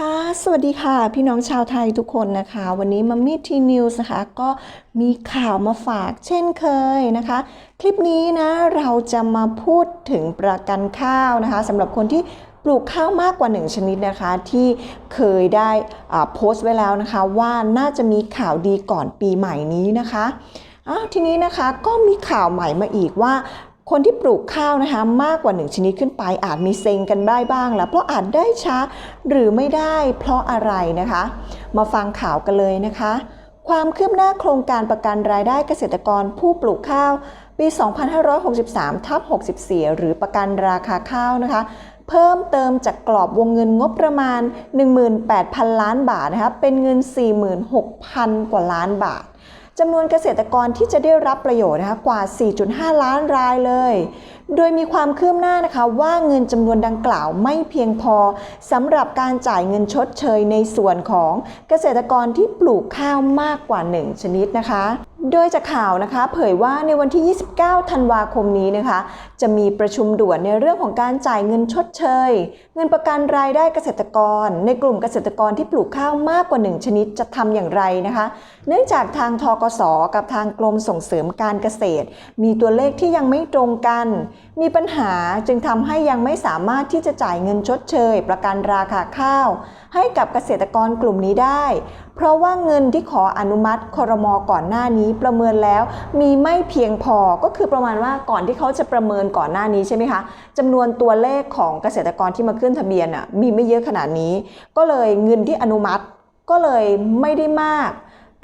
ค่ะ สวัสดีค่ะ พี่น้องชาวไทยทุกคนนะคะ วันนี้มัมมี่ทีนิวส์นะคะ ก็มีข่าวมาฝากเช่นเคยนะคะ คลิปนี้นะเราจะมาพูดถึงประกันข้าวนะคะสำหรับคนที่ปลูกข้าวมากกว่า 1 ชนิดนะคะ ที่เคยได้โพสต์ไว้แล้วนะคะ ว่าน่าจะมีข่าวดีก่อนปีใหม่นี้นะคะทีนี้นะคะก็มีข่าวใหม่มาอีกว่า คนที่ปลูกข้าวนะคะมากกว่า 1 ชนิดขึ้นไปอาจมีเซ็งกันได้บ้างแล้วเพราะอาจได้ช้าหรือไม่ได้เพราะอะไรนะคะ มาฟังข่าวกันเลยนะคะ ความคืบหน้าโครงการประกันรายได้เกษตรกรผู้ปลูกข้าว ปี 2563ทับ64 หรือประกันราคาข้าวนะคะ เพิ่มเติมจากกรอบวงเงินงบประมาณ 18,000 ล้านบาทนะคะเป็นเงิน 46,000 กว่าล้านบาท จำนวนเกษตรกรที่จะได้รับประโยชน์นะคะกว่า 4.5 ล้านรายเลย โดยมีความคืบหน้านะคะว่าเงินจำนวนดังกล่าวไม่เพียงพอสำหรับการจ่ายเงินชดเชยในส่วนของเกษตรกรที่ปลูกข้าวมากกว่า 1 ชนิดนะคะ โดยจากข่าวนะคะเผยว่าในวันที่ 29 ธันวาคมนี้นะคะ จะมีประชุมด่วนในเรื่องของการจ่ายเงินชดเชย เงินประกันรายได้เกษตรกร ในกลุ่มเกษตรกรที่ปลูกข้าวมากกว่า 1 ชนิดจะทำอย่างไรนะคะ เนื่องจากทางทกสกับทางกรมส่งเสริมการเกษตร มีตัวเลขที่ยังไม่ตรงกัน มีปัญหาจึงทำให้ยังไม่สามารถที่จะจ่ายเงินชดเชย ประกันราคาข้าว ให้กับเกษตรกรกลุ่มนี้ได้ เพราะว่าเงินที่ขออนุมัติครมก่อนหน้านี้ประเมินแล้วมีไม่เพียงพอก็คือประมาณว่าก่อนที่เขาจะประเมินก่อนหน้านี้ใช่ไหมคะจำนวนตัวเลขของเกษตรกรที่มาขึ้นทะเบียนอะมีไม่เยอะขนาดนี้ ก็เลยเงินที่อนุมัติก็เลยไม่ได้มาก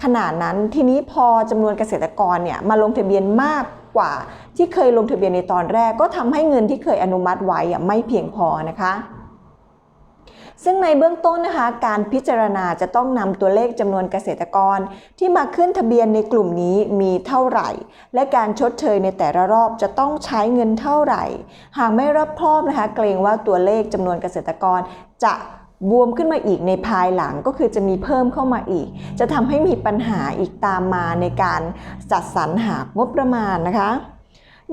ขนาดนั้นทีนี้พอจำนวนเกษตรกรเนี่ยมาลงทะเบียนมากกว่า ที่เคยลงทะเบียนในตอนแรก ก็ทำให้เงินที่เคยอนุมัติไว้อะไม่เพียงพอนะคะ ซึ่งในเบื้องต้นนะคะ การพิจารณาจะต้องนำตัวเลขจำนวนเกษตรกร ที่มาขึ้นทะเบียนในกลุ่มนี้มีเท่าไหร่ และการชดเชยในแต่ละรอบจะต้องใช้เงินเท่าไหร่ หากไม่รอบคอบนะคะ เกรงว่าตัวเลขจำนวนเกษตรกรจะบวมขึ้นมาอีกในภายหลังก็คือจะมีเพิ่มเข้ามาอีก จะทำให้มีปัญหาอีกตามมาในการจัดสรรหางบประมาณนะคะ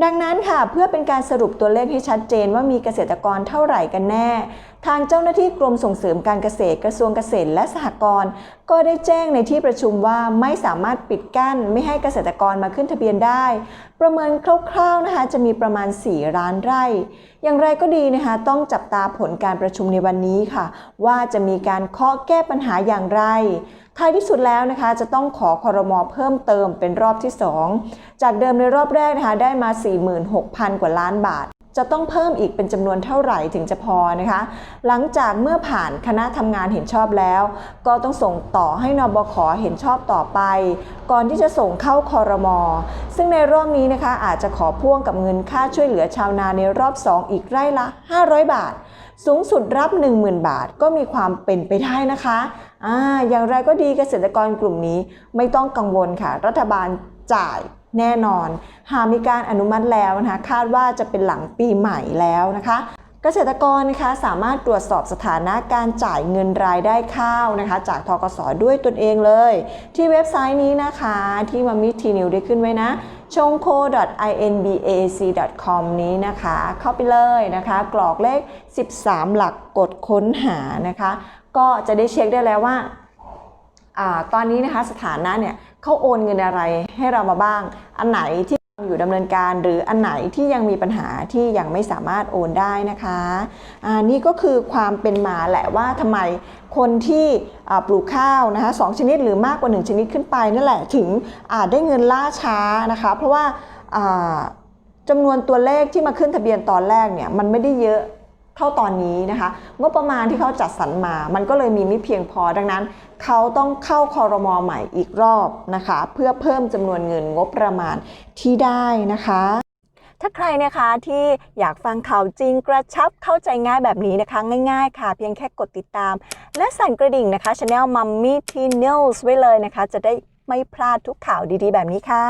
ดังนั้นค่ะเพื่อเป็นการสรุปตัวเลขให้ชัดเจนว่ามีเกษตรกรเท่าไหร่กันแน่ ทางเจ้าหน้าที่กรมส่งเสริมการเกษตรกระทรวงเกษตรและสหกรณ์ก็ได้แจ้งในที่ประชุมว่าไม่สามารถปิดกั้น ไม่ให้เกษตรกรมาขึ้นทะเบียนได้ ประเมินคร่าวๆนะคะจะมีประมาณ 4 ล้านไร่ อย่างไรก็ดีนะคะต้องจับตาผลการประชุมในวันนี้ค่ะ ว่าจะมีการเคาะแก้ปัญหาอย่างไร ท้ายที่สุดแล้วนะคะ จะต้องขอคอรมอเพิ่มเติมเป็นรอบที่ 2 จากเดิมในรอบแรกนะคะได้มา 46,000 กว่าล้านบาท จะต้องเพิ่มอีกเป็นจำนวนเท่าไหร่ถึงจะพอนะคะ หลังจากเมื่อผ่านคณะทำงานเห็นชอบแล้ว ก็ต้องส่งต่อให้นบขเห็นชอบต่อไป ก่อนที่จะส่งเข้าคอรมอซึ่งในรอบนี้นะคะอาจจะขอพ่วงกับเงินค่าช่วยเหลือชาวนาในรอบ 2 อีกไร่ละ 500 บาท สูงสุดรับ 10,000 บาทก็มีความเป็นไปได้นะคะอ่าอย่างไรก็ดีเกษตรกรกลุ่มนี้ไม่ต้องกังวลค่ะ รัฐบาลจ่าย แน่นอน หากมีการอนุมัติแล้วนะคะคาดว่าจะเป็นหลังปีใหม่แล้วนะคะเกษตรกรนะคะสามารถตรวจสอบสถานะการจ่ายเงินรายได้ข้าวนะคะ จากทกสด้วยตนเองเลย ที่เว็บไซต์นี้นะคะที่มามิทีนิวได้ขึ้นไว้นะชงโค .inbac.com นี้นะคะ เข้าไปเลยนะคะ กรอกเลข 13 หลักกดค้นหานะคะ ก็จะได้เช็คได้แล้วว่าอาตอนนี้นะคะสถานะเนี่ย เขาโอนเงินอะไรให้เรามาบ้าง อันไหนที่อยู่ดำเนินการหรืออันไหนที่ยังมีปัญหาที่ยังไม่สามารถโอนได้นะคะอ่านี่ก็คือความเป็นมาแหละว่าทำไมคนที่ปลูกข้าวนะคะสองชนิดหรือมากกว่า 1 ชนิดขึ้นไปนั่นแหละถึงอ่าได้เงินล่าช้านะคะ เพราะว่าอ่าจำนวนตัวเลขที่มาขึ้นทะเบียนตอนแรกเนี่ยมันไม่ได้เยอะ เท่าตอนนี้นะคะงบประมาณที่เขาจัดสรรมา มันก็เลยมีไม่เพียงพอดังนั้น เขาต้องเข้าคอรมอใหม่อีกรอบนะคะ เพื่อเพิ่มจำนวนเงินงบประมาณที่ได้นะคะถ้าใครนะคะที่อยากฟังข่าวจริงกระชับเข้าใจง่ายแบบนี้นะคะ ง่ายๆ ค่ะ เพียงแค่กดติดตาม และสั่นกระดิ่งนะคะ Channel Mummy t news ไว้เลยนะคะ จะได้ไม่พลาดทุกข่าวดีๆ แบบนี้ค่ะ